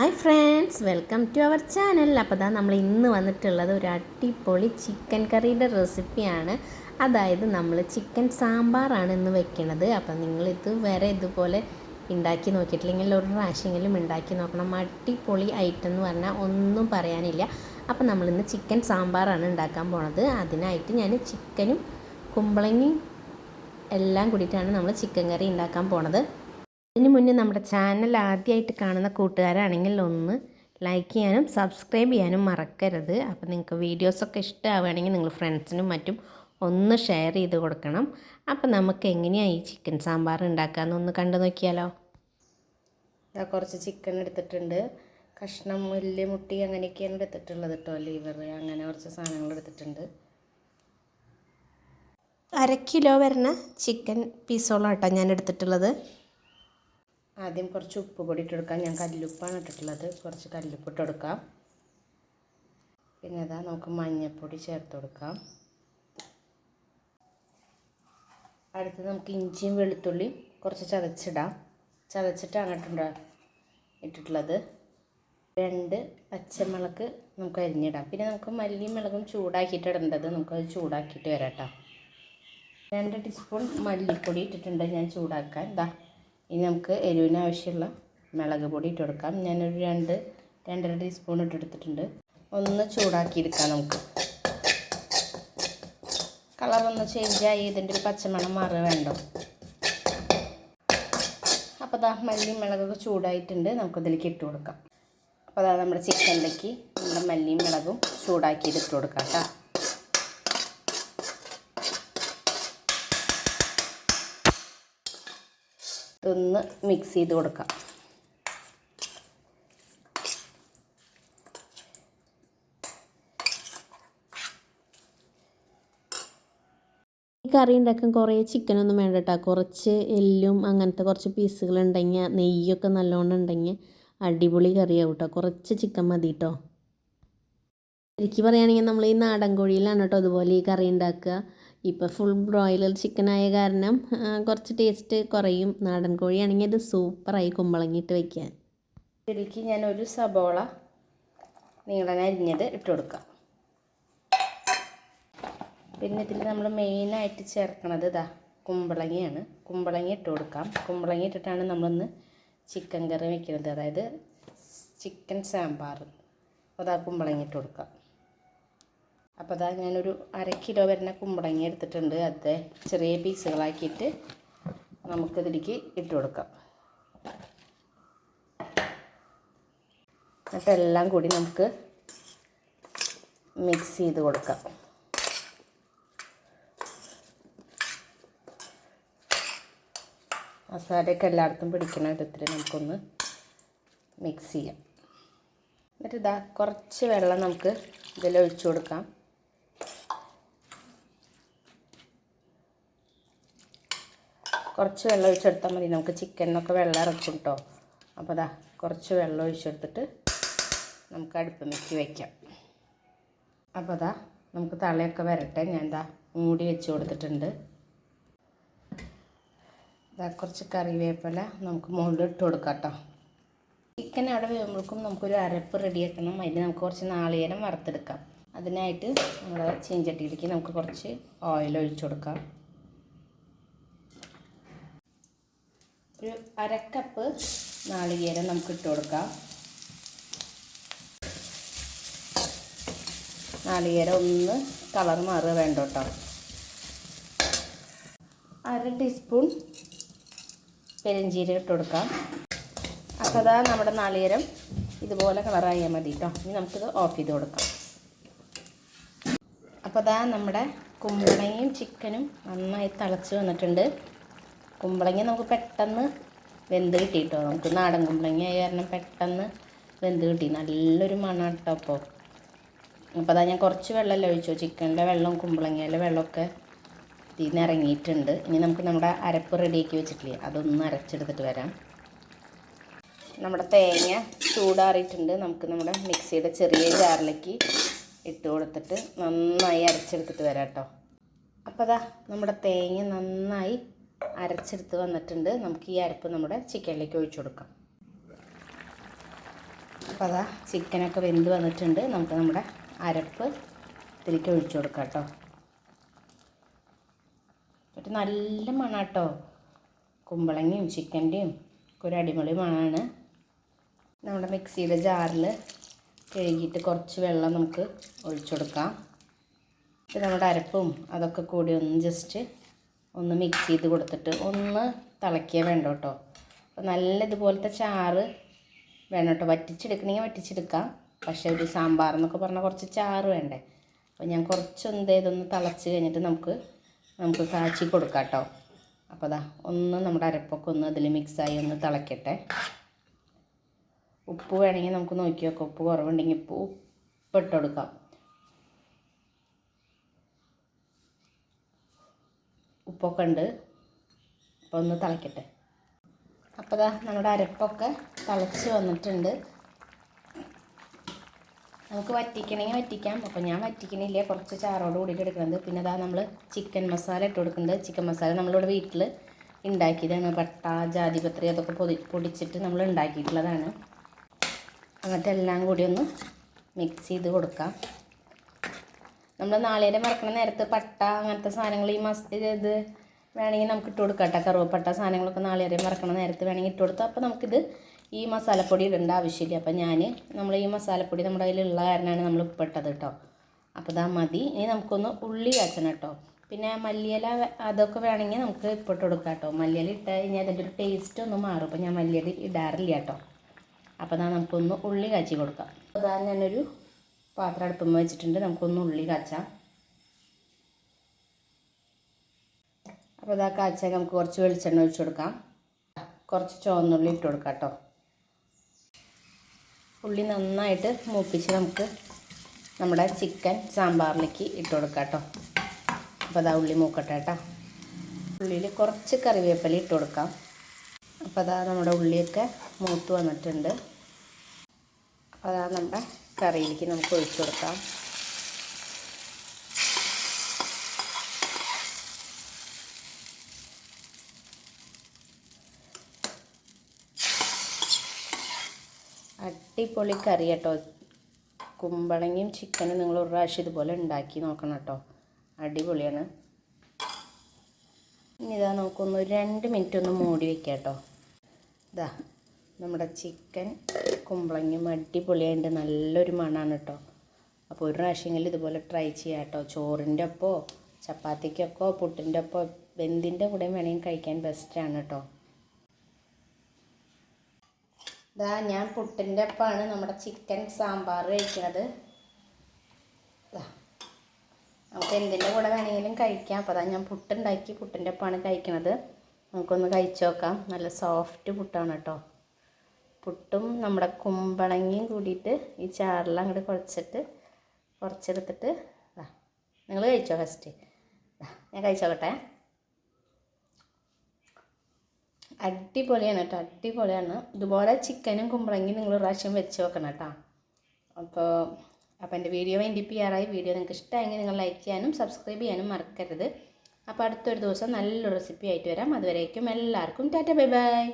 Hi friends welcome to our channel. അപ്പോൾ ഇതാ നമ്മൾ ഇന്ന് വന്നിട്ടുള്ളത് ഒരു അടിപൊളി ചിക്കൻ കറിയുടെ റെസിപ്പിയാണ്. അതായത് നമ്മൾ ചിക്കൻ സാമ്പാറാണ് ഇന്ന് വെക്കണത്. അപ്പം നിങ്ങൾ ഇതുവരെ ഇതുപോലെ ഉണ്ടാക്കി നോക്കിയിട്ടില്ലെങ്കിൽ ഒരു പ്രാവശ്യമെങ്കിലും ഉണ്ടാക്കി നോക്കണം. അടിപൊളി ഐറ്റം എന്ന് പറഞ്ഞാൽ ഒന്നും പറയാനില്ല. അപ്പോൾ നമ്മളിന്ന് ചിക്കൻ സാമ്പാറാണ് ഉണ്ടാക്കാൻ പോണത്. അതിനായിട്ട് ഞാൻ ചിക്കനും കുമ്പളങ്ങയും എല്ലാം കൂടിയിട്ടാണ് നമ്മൾ ചിക്കൻ കറി ഉണ്ടാക്കാൻ പോണത്. അതിന് മുന്നേ നമ്മുടെ ചാനൽ ആദ്യമായിട്ട് കാണുന്ന കൂട്ടുകാരാണെങ്കിൽ ഒന്ന് ലൈക്ക് ചെയ്യാനും സബ്സ്ക്രൈബ് ചെയ്യാനും മറക്കരുത്. അപ്പോൾ നിങ്ങൾക്ക് വീഡിയോസൊക്കെ ഇഷ്ടമാവുകയാണെങ്കിൽ നിങ്ങൾ ഫ്രണ്ട്സിനും മറ്റും ഒന്ന് ഷെയർ ചെയ്ത് കൊടുക്കണം. അപ്പോൾ നമുക്ക് എങ്ങനെയാണ് ഈ ചിക്കൻ സാമ്പാർ ഉണ്ടാക്കാമെന്ന് ഒന്ന് കണ്ടു നോക്കിയാലോ? കുറച്ച് ചിക്കൻ എടുത്തിട്ടുണ്ട്. കഷ്ണം മുല്ല് മുട്ടി അങ്ങനെയൊക്കെയാണ് എടുത്തിട്ടുള്ളത് കേട്ടോ. ലിവർ അങ്ങനെ കുറച്ച് സാധനങ്ങൾ എടുത്തിട്ടുണ്ട്. അര കിലോ വരുന്ന ചിക്കൻ പീസോളാട്ടോ ഞാൻ എടുത്തിട്ടുള്ളത്. ആദ്യം കുറച്ച് ഉപ്പ് പൊടി ഇട്ട് കൊടുക്കാം. ഞാൻ കല്ലുപ്പാണ് ഇട്ടിട്ടുള്ളത്. കുറച്ച് കല്ലുപ്പ് ഇട്ട് കൊടുക്കാം. പിന്നെ അതാ നമുക്ക് മഞ്ഞൾപ്പൊടി ചേർത്ത് കൊടുക്കാം. അടുത്ത് നമുക്ക് ഇഞ്ചിയും വെളുത്തുള്ളിയും കുറച്ച് ചതച്ചിടാം. ചതച്ചിട്ടാണ് ഇട്ടുണ്ടാ ഇട്ടിട്ടുള്ളത്. രണ്ട് പച്ചമുളക് നമുക്ക് അരിഞ്ഞിടാം. പിന്നെ നമുക്ക് മല്ലിയും മുളകും ചൂടാക്കിയിട്ട് ഇടേണ്ടത് നമുക്കത് ചൂടാക്കിയിട്ട് വരാം രണ്ട് ടീസ്പൂൺ മല്ലിപ്പൊടി ഇട്ടിട്ടുണ്ട് ഞാൻ ചൂടാക്കാൻ. ഇതാ ഇനി നമുക്ക് എരിവിന് ആവശ്യമുള്ള മുളക് പൊടി ഇട്ട് കൊടുക്കാം. ഞാനൊരു രണ്ട് രണ്ടര ടീസ്പൂൺ ഇട്ടെടുത്തിട്ടുണ്ട് ഒന്ന് ചൂടാക്കിയെടുക്കാം നമുക്ക്. കളറൊന്ന് ചേഞ്ചായി ഇതിന്റെ ഒരു പച്ചമണം മാറുക വേണ്ടോ അപ്പോൾ ദാ മല്ലിയും മുളകൊക്കെ ചൂടായിട്ടുണ്ട്. നമുക്കിതിലേക്ക് ഇട്ട് കൊടുക്കാം. അപ്പോൾ അതാ നമ്മുടെ ചിക്കനിലേക്ക് നമ്മുടെ മല്ലിയും മുളകും ചൂടാക്കിയിട്ട് ഇട്ട് കൊടുക്കാം കേട്ടോ. ഇതൊന്ന് മിക്സ് ചെയ്ത് കൊടുക്കാം. കറി ഉണ്ടാക്കാൻ കുറേ ചിക്കനൊന്നും വേണ്ട കേട്ടോ കുറച്ച് എല്ലും അങ്ങനത്തെ കുറച്ച് പീസുകൾ ഉണ്ടെങ്കിൽ നെയ്യൊക്കെ നല്ലോണം ഉണ്ടെങ്കിൽ അടിപൊളി കറിയാവും കേട്ടോ കുറച്ച് ചിക്കൻ മതി കേട്ടോ ശരിക്കും പറയുകയാണെങ്കിൽ നമ്മൾ ഈ നാടൻ കോഴിയിലാണ് കേട്ടോ അതുപോലെ ഈ കറി ഉണ്ടാക്കുക ഇപ്പോൾ ഫുൾ ബ്രോയിലർ ചിക്കനായ കാരണം കുറച്ച് ടേസ്റ്റ് കുറയും. നാടൻ കോഴിയാണെങ്കിൽ അത് സൂപ്പറായി കുമ്പളങ്ങിയിട്ട് വയ്ക്കാൻ ഇതിലേക്ക് ഞാൻ ഒരു സബോള നീളൻ അരിഞ്ഞത് ഇട്ട് കൊടുക്കാം. പിന്നെ ഇതിൽ നമ്മൾ മെയിനായിട്ട് ചേർക്കണത് ഇതാ കുമ്പളങ്ങിയാണ്. കുമ്പളങ്ങി ഇട്ട് കൊടുക്കാം. കുമ്പളങ്ങി ഇട്ടിട്ടാണ് നമ്മളൊന്ന് ചിക്കൻ കറി വെക്കുന്നത് അതായത് ചിക്കൻ സാമ്പാർ. അതാ കുമ്പളങ്ങ ഇട്ട് കൊടുക്കാം. അപ്പോൾ അതാ ഞാനൊരു അര കിലോ വരുന്ന കുമ്പടങ്ങി എടുത്തിട്ടുണ്ട്. അതെ ചെറിയ പീസുകളാക്കിയിട്ട് നമുക്കിതിലേക്ക് ഇട്ട് കൊടുക്കാം. എന്നിട്ട് എല്ലാം കൂടി നമുക്ക് മിക്സ് ചെയ്ത് കൊടുക്കാം. മസാലയൊക്കെ എല്ലായിടത്തും പിടിക്കുന്ന വിധത്തിൽ നമുക്കൊന്ന് മിക്സ് ചെയ്യാം. എന്നിട്ട് ഇതാ കുറച്ച് വെള്ളം നമുക്ക് ഇതിൽ ഒഴിച്ചു കൊടുക്കാം. കുറച്ച് വെള്ളം ഒഴിച്ചെടുത്താൽ മതി. നമുക്ക് ചിക്കനൊക്കെ വെള്ളം ഇറക്കും കേട്ടോ അപ്പോൾ അതാ കുറച്ച് വെള്ളം ഒഴിച്ചെടുത്തിട്ട് നമുക്ക് അടുപ്പിലേക്ക് വയ്ക്കാം അപ്പോൾ അതാ നമുക്ക് തളയൊക്കെ വരട്ടെ. ഞാൻ എന്താ മൂടി വെച്ച് കൊടുത്തിട്ടുണ്ട്. ഇതാ കുറച്ച് കറിവേപ്പില നമുക്ക് മുകളിൽ ഇട്ട് കൊടുക്കാം കേട്ടോ ചിക്കൻ അവിടെ വേകുമ്പോഴേക്കും നമുക്കൊരു അരപ്പ് റെഡിയാക്കണം അതിന് നമുക്ക് കുറച്ച് നാളികേരം വറുത്തെടുക്കാം. അതിനായിട്ട് നമ്മുടെ ചീഞ്ചട്ടിയിലേക്ക് നമുക്ക് കുറച്ച് ഓയിൽ ഒഴിച്ചു കൊടുക്കാം. ഒരു അരക്കപ്പ് നാളികേരം നമുക്ക് ഇട്ട് കൊടുക്കാം. നാളികേരം ഒന്ന് കളർ മാറുക വേണ്ട കേട്ടോ. അര ടീസ്പൂൺ പെരുംജീരകം ഇട്ട് കൊടുക്കാം. അപ്പോൾ അതാ നമ്മുടെ നാളികേരം ഇതുപോലെ കളറായാൽ മതി കേട്ടോ. ഇനി നമുക്കിത് ഓഫ് ചെയ്ത് കൊടുക്കാം. അപ്പോൾ അതാ നമ്മുടെ കുമ്പളങ്ങയും ചിക്കനും നന്നായി തിളച്ച് വന്നിട്ടുണ്ട്. കുമ്പളങ്ങ നമുക്ക് പെട്ടെന്ന് വെന്ത് കിട്ടി കേട്ടോ നമുക്ക് നാടൻ കുമ്പളങ്ങ ആയ കാരണം പെട്ടെന്ന് വെന്ത് കിട്ടി. നല്ലൊരു മണം കേട്ടോ അപ്പോൾ അപ്പോൾ അതാ ഞാൻ കുറച്ച് വെള്ളമല്ലേ ഒഴിച്ചു ചിക്കനിലെ വെള്ളം കുമ്പളങ്ങയിലെ വെള്ളമൊക്കെ ഇതിൽ നിന്ന് ഇറങ്ങിയിട്ടുണ്ട്. ഇനി നമുക്ക് നമ്മുടെ അരപ്പ് റെഡിയാക്കി വെച്ചിട്ടില്ലേ? അതൊന്ന് അരച്ചെടുത്തിട്ട് വരാം. നമ്മുടെ തേങ്ങ ചൂടാറിയിട്ടുണ്ട്. നമുക്ക് നമ്മുടെ മിക്സിയുടെ ചെറിയ ജാറിലേക്ക് ഇട്ട് കൊടുത്തിട്ട് നന്നായി അരച്ചെടുത്തിട്ട് വരാം കേട്ടോ. അപ്പോൾ അതാ നമ്മുടെ തേങ്ങ നന്നായി അരച്ചെടുത്ത് വന്നിട്ടുണ്ട്. നമുക്ക് ഈ അരപ്പ് നമ്മുടെ ചിക്കനിലേക്ക് ഒഴിച്ചു കൊടുക്കാം. അപ്പോൾ അതാ ചിക്കനൊക്കെ വെന്ത് വന്നിട്ടുണ്ട്. നമുക്ക് നമ്മുടെ അരപ്പ് ഇതിലേക്ക് ഒഴിച്ചു കൊടുക്കാം കേട്ടോ. ഒരു നല്ല മണാട്ടോ കുമ്പളങ്ങയും ചിക്കന്റെയും ഒക്കെ ഒരു അടിപൊളി മണമാണ്. നമ്മുടെ മിക്സിയുടെ ജാറിൽ കഴുകിയിട്ട് കുറച്ച് വെള്ളം നമുക്ക് ഒഴിച്ചു കൊടുക്കാം. നമ്മുടെ അരപ്പും അതൊക്കെ കൂടി ഒന്ന് ജസ്റ്റ് ഒന്ന് മിക്സ് ചെയ്ത് കൊടുത്തിട്ട് ഒന്ന് തിളക്കിയേ വേണ്ട കേട്ടോ. അപ്പോൾ നല്ല ഇതുപോലത്തെ ചാറ് വേണം കേട്ടോ. വറ്റിച്ചെടുക്കണമെങ്കിൽ വറ്റിച്ചെടുക്കാം. പക്ഷേ ഒരു സാമ്പാർ എന്നൊക്കെ പറഞ്ഞാൽ കുറച്ച് ചാറ് വേണ്ടേ. അപ്പോൾ ഞാൻ കുറച്ചൊന്ന് ഇതൊന്ന് തിളച്ച് കഴിഞ്ഞിട്ട് നമുക്ക് നമുക്ക് കാച്ചി കൊടുക്കാം കേട്ടോ. അപ്പോൾ അതാ ഒന്ന് നമ്മുടെ അരപ്പൊക്കെ ഒന്ന് അതിൽ മിക്സായി ഒന്ന് തിളക്കട്ടെ. ഉപ്പ് വേണമെങ്കിൽ നമുക്ക് നോക്കി നോക്കാം ഉപ്പ് കുറവുണ്ടെങ്കിൽ ഉപ്പ് ഉപ്പിട്ട് കൊടുക്കാം. ഉപ്പൊക്കെ ഉണ്ട്. അപ്പോൾ ഒന്ന് തിളയ്ക്കട്ടെ അപ്പോൾ ദാ നമ്മുടെ അരപ്പൊക്കെ തിളച്ച് വന്നിട്ടുണ്ട്. നമുക്ക് വറ്റിക്കണമെങ്കിൽ വറ്റിക്കാം. അപ്പോൾ ഞാൻ വറ്റിക്കണില്ല. കുറച്ച് ചാറോട് കൂടി എടുക്കുന്നത് പിന്നെ അതാ നമ്മൾ ചിക്കൻ മസാല ഇട്ട് കൊടുക്കുന്നുണ്ട്. ചിക്കൻ മസാല നമ്മളിവിടെ വീട്ടിൽ ഉണ്ടാക്കിയതാണ്. പട്ട ജാതിപത്രി അതൊക്കെ പൊതി പൊടിച്ചിട്ട് നമ്മൾ ഉണ്ടാക്കിയിട്ടുള്ളതാണ്. എന്നിട്ട് എല്ലാം കൂടി ഒന്ന് മിക്സ് ചെയ്ത് കൊടുക്കാം. നമ്മൾ നാളേരെ മറക്കണ നേരത്ത് പട്ട അങ്ങനത്തെ സാധനങ്ങൾ ഈ മസ്റ്റ് ഇത് വേണമെങ്കിൽ നമുക്ക് ഇട്ട് കൊടുക്കാം കേട്ടോ കറുവപ്പട്ട സാധനങ്ങളൊക്കെ നാളേരെ മറക്കണ നേരത്ത് വേണമെങ്കിൽ ഇട്ട് കൊടുത്താൽ അപ്പോൾ നമുക്കിത് ഈ മസാലപ്പൊടി ഇടേണ്ട ആവശ്യമില്ല. അപ്പോൾ ഞാൻ നമ്മൾ ഈ മസാലപ്പൊടി നമ്മുടെ കയ്യിലുള്ള കാരണമാണ് നമ്മൾ ഉപ്പിട്ടത് കേട്ടോ അപ്പോൾ ഇതാ മതി. ഇനി നമുക്കൊന്ന് ഉള്ളി കാച്ചണം കേട്ടോ പിന്നെ മല്ലിയില അതൊക്കെ വേണമെങ്കിൽ നമുക്ക് ഇപ്പിട്ട് കൊടുക്കാം കേട്ടോ മല്ലിയില ഇട്ട് കഴിഞ്ഞാൽ അതിന്റെ ഒരു ടേസ്റ്റ് ഒന്ന് മാറും. അപ്പോൾ ഞാൻ മല്ലിയില ഇടാറില്ല കേട്ടോ അപ്പോൾ അതാ നമുക്കൊന്ന് ഉള്ളി കാച്ചി കൊടുക്കാം. അതാ ഞാനൊരു പാത്രം അടുപ്പം വെച്ചിട്ടുണ്ട്. നമുക്കൊന്ന് ഉള്ളി കാച്ചാം. അപ്പോൾ ഇതാ കാച്ചാൽ നമുക്ക് കുറച്ച് വെളിച്ചെണ്ണ ഒഴിച്ചു കൊടുക്കാം. കുറച്ച് ചുവന്നുള്ളി ഇട്ട് കൊടുക്കാം കേട്ടോ. ഉള്ളി നന്നായിട്ട് മൂപ്പിച്ച് നമുക്ക് നമ്മുടെ ചിക്കൻ സാമ്പാറിലേക്ക് ഇട്ട് കൊടുക്കാം കേട്ടോ. അപ്പോൾ അതാ ഉള്ളി മൂക്കട്ടെ കേട്ടോ. ഉള്ളിയിൽ കുറച്ച് കറിവേപ്പില ഇട്ട് കൊടുക്കാം. അപ്പോൾ അതാ നമ്മുടെ ഉള്ളിയൊക്കെ മൂത്ത് വന്നിട്ടുണ്ട്. അപ്പോൾ അതാ നമ്മുടെ കറിയിലേക്ക് നമുക്ക് ഒഴിച്ചു കൊടുക്കാം. അടിപൊളി കറി കേട്ടോ. കുമ്പളങ്ങയും ചിക്കനും നിങ്ങൾ ഒരു പ്രാവശ്യം ഇതുപോലെ ഉണ്ടാക്കി നോക്കണം കേട്ടോ. അടിപൊളിയാണ്. ഇനി ഇതാ നമുക്കൊന്ന് രണ്ട് മിനിറ്റ് ഒന്ന് മൂടി വെക്കാം കേട്ടോ. ഇതാ നമ്മുടെ ചിക്കൻ കുമ്പളങ്ങയും അടിപൊളിയായിട്ട് നല്ലൊരു മണമാണ് കേട്ടോ. അപ്പോൾ ഒരു പ്രാവശ്യമെങ്കിലും ഇതുപോലെ ട്രൈ ചെയ്യാം കേട്ടോ. ചോറിന്റെ ഒപ്പോ ചപ്പാത്തിക്കൊക്കെ പുട്ടിന്റെ ഒപ്പോ ബന്തിന്റെ കൂടെ വേണമെങ്കിൽ കഴിക്കാൻ ബെസ്റ്റാണ് കേട്ടോ. ഇതാ ഞാൻ പുട്ടിന്റെ ഒപ്പമാണ് നമ്മുടെ ചിക്കൻ സാമ്പാർ കഴിക്കുന്നത് നമുക്ക് എന്തിന്റെ കൂടെ വേണമെങ്കിലും കഴിക്കാം. അപ്പോൾ അതാ ഞാൻ പുട്ടുണ്ടാക്കി പുട്ടിന്റെ ഒപ്പമാണ് കഴിക്കണത്. നമുക്കൊന്ന് കഴിച്ചു നോക്കാം. നല്ല സോഫ്റ്റ് പുട്ടാണ് കേട്ടോ. പുട്ടും നമ്മുടെ കുമ്പളങ്ങിയും കൂടിയിട്ട് ഈ ചാറിൽ അങ്ങോട്ട് കുഴച്ചിട്ട് കുറച്ചെടുത്തിട്ട് നിങ്ങൾ കഴിച്ചോ ഫസ്റ്റ് ഞാൻ കഴിച്ചോക്കട്ടെ. അടിപൊളിയാണ് കേട്ടോ അടിപൊളിയാണ്. ഇതുപോലെ ചിക്കനും കുമ്പളങ്ങിയും നിങ്ങൾ പ്രാവശ്യം വെച്ച് വെക്കണം കേട്ടോ. അപ്പോൾ അപ്പോൾ എന്റെ വീഡിയോ വേണ്ടി ചെയ്യാറായി വീഡിയോ നിങ്ങൾക്ക് ഇഷ്ടമായെങ്കിൽ നിങ്ങൾ ലൈക്ക് ചെയ്യാനും സബ്സ്ക്രൈബ് ചെയ്യാനും മറക്കരുത്. അപ്പോൾ അടുത്തൊരു ദിവസം നല്ലൊരു റെസിപ്പി ആയിട്ട് വരാം. അതുവരേക്കും എല്ലാവർക്കും ടാറ്റ ബൈ ബൈ.